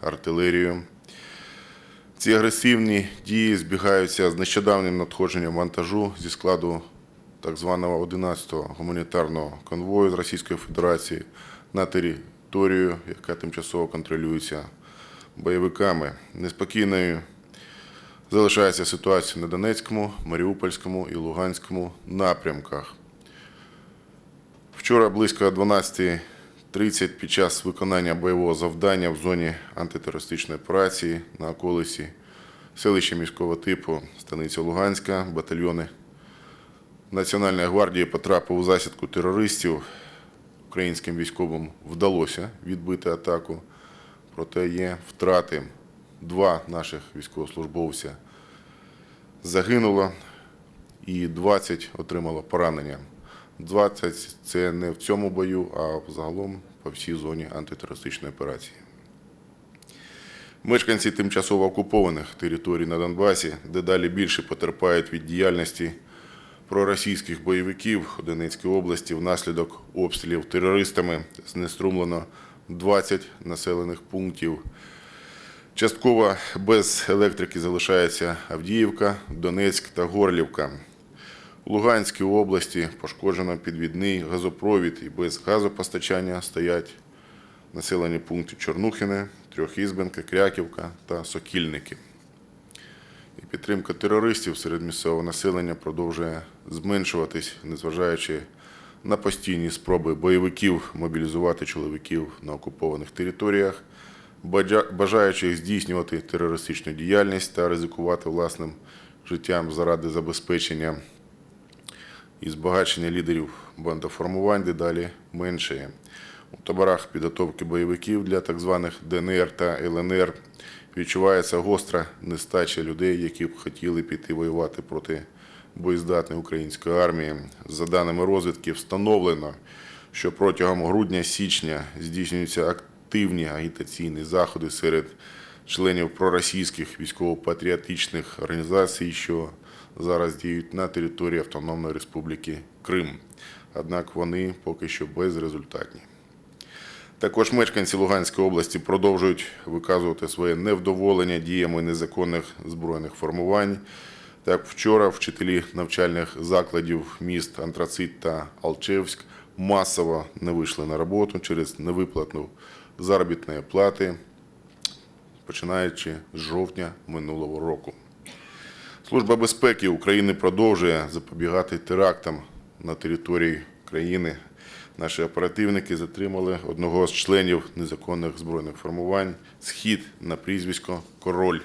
артилерію. Ці агресивні дії збігаються з нещодавнім надходженням вантажу зі складу так званого 11-го гуманітарного конвою з Російської Федерації на територію, яка тимчасово контролюється бойовиками. Неспокійною залишається ситуація на Донецькому, Маріупольському і Луганському напрямках. Вчора близько 12.30 під час виконання бойового завдання в зоні антитерористичної операції на околиці селища міського типу станиця Луганська, батальйони Національної гвардії потрапив у засідку терористів. Українським військовим вдалося відбити атаку, проте є втрати. Два наших військовослужбовця загинуло і 20 отримало поранення. 20 – це не в цьому бою, а взагалом по всій зоні антитерористичної операції. Мешканці тимчасово окупованих територій на Донбасі дедалі більше потерпають від діяльності проросійських бойовиків у Донецькій області внаслідок обстрілів терористами знеструмлено 20 населених пунктів. Частково без електрики залишається Авдіївка, Донецьк та Горлівка. У Луганській області пошкоджено підвідний газопровід і без газопостачання стоять населені пункти Чорнухине, Трьохізбенка, Кряківка та Сокільники. І підтримка терористів серед місцевого населення продовжує зменшуватись, незважаючи на постійні спроби бойовиків мобілізувати чоловіків на окупованих територіях, бажа- бажаючих здійснювати терористичну діяльність та ризикувати власним життям заради забезпечення і збагачення лідерів бандоформувань дедалі меншає. У таборах підготовки бойовиків для так званих ДНР та ЛНР відчувається гостра нестача людей, які б хотіли піти воювати проти боєздатної української армії. За даними розвідки, встановлено, що протягом грудня-січня здійснюються активні агітаційні заходи серед членів проросійських військово-патріотичних організацій, що зараз діють на території Автономної Республіки Крим. Однак вони поки що безрезультатні. Також мешканці Луганської області продовжують виказувати своє невдоволення діями незаконних збройних формувань. Так, вчора вчителі навчальних закладів міст Антрацит та Алчевськ масово не вийшли на роботу через невиплатну заробітної плати, починаючи з жовтня минулого року. Служба безпеки України продовжує запобігати терактам на території країни. Наші оперативники затримали одного з членів незаконних збройних формувань схід на прізвисько Король.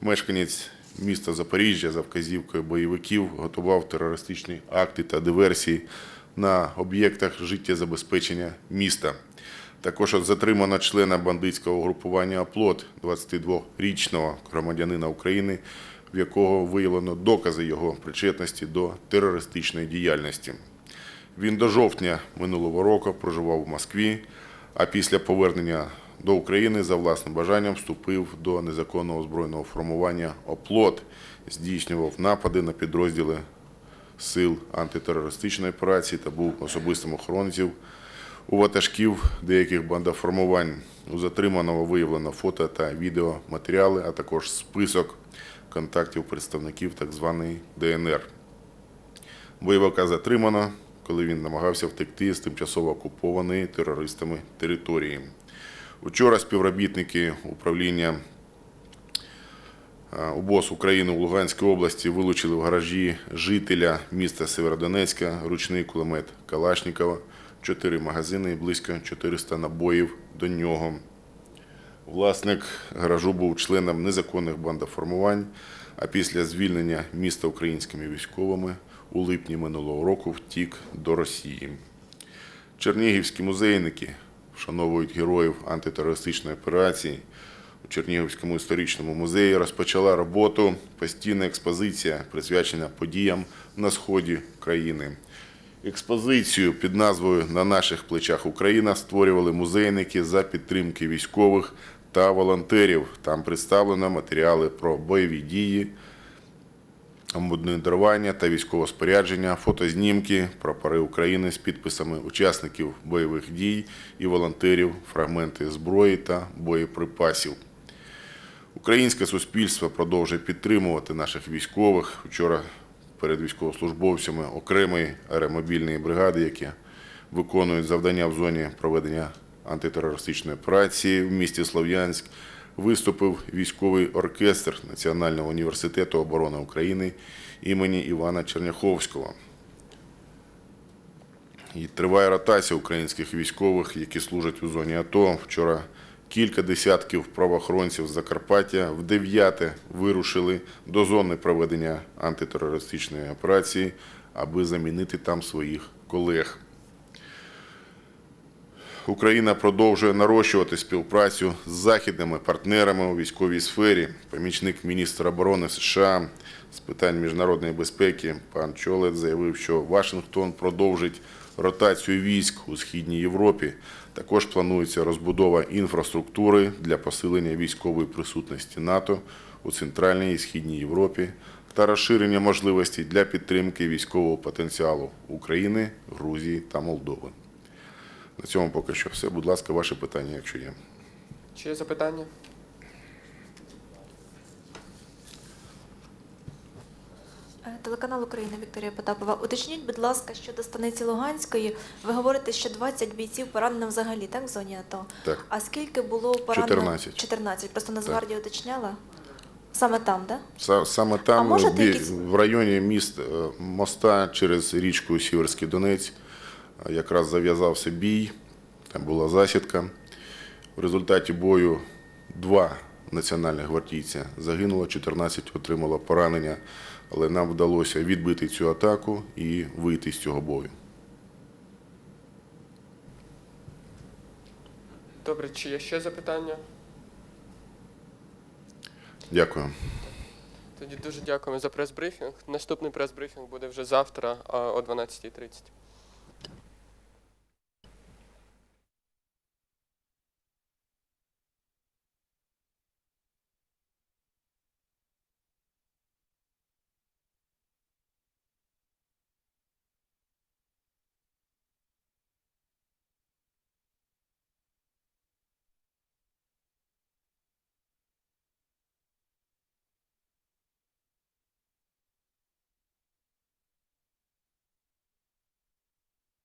Мешканець міста Запоріжжя за вказівкою бойовиків готував терористичні акти та диверсії на об'єктах життєзабезпечення міста. Також затримано члена бандитського угрупування «Оплот» 22-річного громадянина України, в якого виявлено докази його причетності до терористичної діяльності. Він до жовтня минулого року проживав в Москві, а після повернення до України за власним бажанням вступив до незаконного збройного формування «Оплот», здійснював напади на підрозділи сил антитерористичної операції та був особистим охоронців у ватажків деяких бандоформувань. У затриманого виявлено фото та відеоматеріали, а також список контактів представників так званої ДНР. Бойовика затримано, коли він намагався втекти з тимчасово окупованої терористами території. Вчора співробітники управління а, УБОС України у Луганській області вилучили в гаражі жителя міста Северодонецька ручний кулемет Калашнікова, чотири магазини і близько 400 набоїв до нього. Власник гаражу був членом незаконних бандоформувань, а після звільнення міста українськими військовими у липні минулого року втік до Росії. Чернігівські музейники вшановують героїв антитерористичної операції. У Чернігівському історичному музеї розпочала роботу постійна експозиція, присвячена подіям на сході країни. Експозицію під назвою На наших плечах Україна створювали музейники за підтримки військових та волонтерів. Там представлено матеріали про бойові дії, обмундирування та військового спорядження, фотознімки, прапори України з підписами учасників бойових дій і волонтерів, фрагменти зброї та боєприпасів. Українське суспільство продовжує підтримувати наших військових. Вчора перед військовослужбовцями окремої аеромобільної бригади, які виконують завдання в зоні проведення антитерористичної операції в місті Слов'янськ, виступив військовий оркестр Національного університету оборони України імені Івана Черняховського. І триває ротація українських військових, які служать у зоні АТО. Вчора кілька десятків правоохоронців з Закарпаття в дев'яте вирушили до зони проведення антитерористичної операції, аби замінити там своїх колег. Україна продовжує нарощувати співпрацю з західними партнерами у військовій сфері. Помічник міністра оборони США з питань міжнародної безпеки пан Чолет заявив, що Вашингтон продовжить ротацію військ у східній Європі. Також планується розбудова інфраструктури для посилення військової присутності НАТО у центральній і східній Європі та розширення можливостей для підтримки військового потенціалу України, Грузії та Молдови. На цьому поки що все. Будь ласка, ваше питання, якщо є. Чи є запитання? Е, Телеканал Україна Вікторія Потапова. Уточніть, будь ласка, щодо станиці Луганської. Ви говорите, що 20 бійців поранено взагалі, так, в зоні АТО? Так. А скільки було поранено? 14. 14. Просто Нацгвардія уточняла? Саме там, так? Са- Саме там, бі- якісь- в районі міст е, моста через річку Сіверський Донець, якраз зав'язався бій, там була засідка. В результаті бою два національних гвардійця загинуло, 14 отримало поранення, але нам вдалося відбити цю атаку і вийти з цього бою. Добре, чи є ще запитання? Дякую. Тоді дуже дякуємо за прес-брифінг. Наступний прес-брифінг буде вже завтра о 12.30.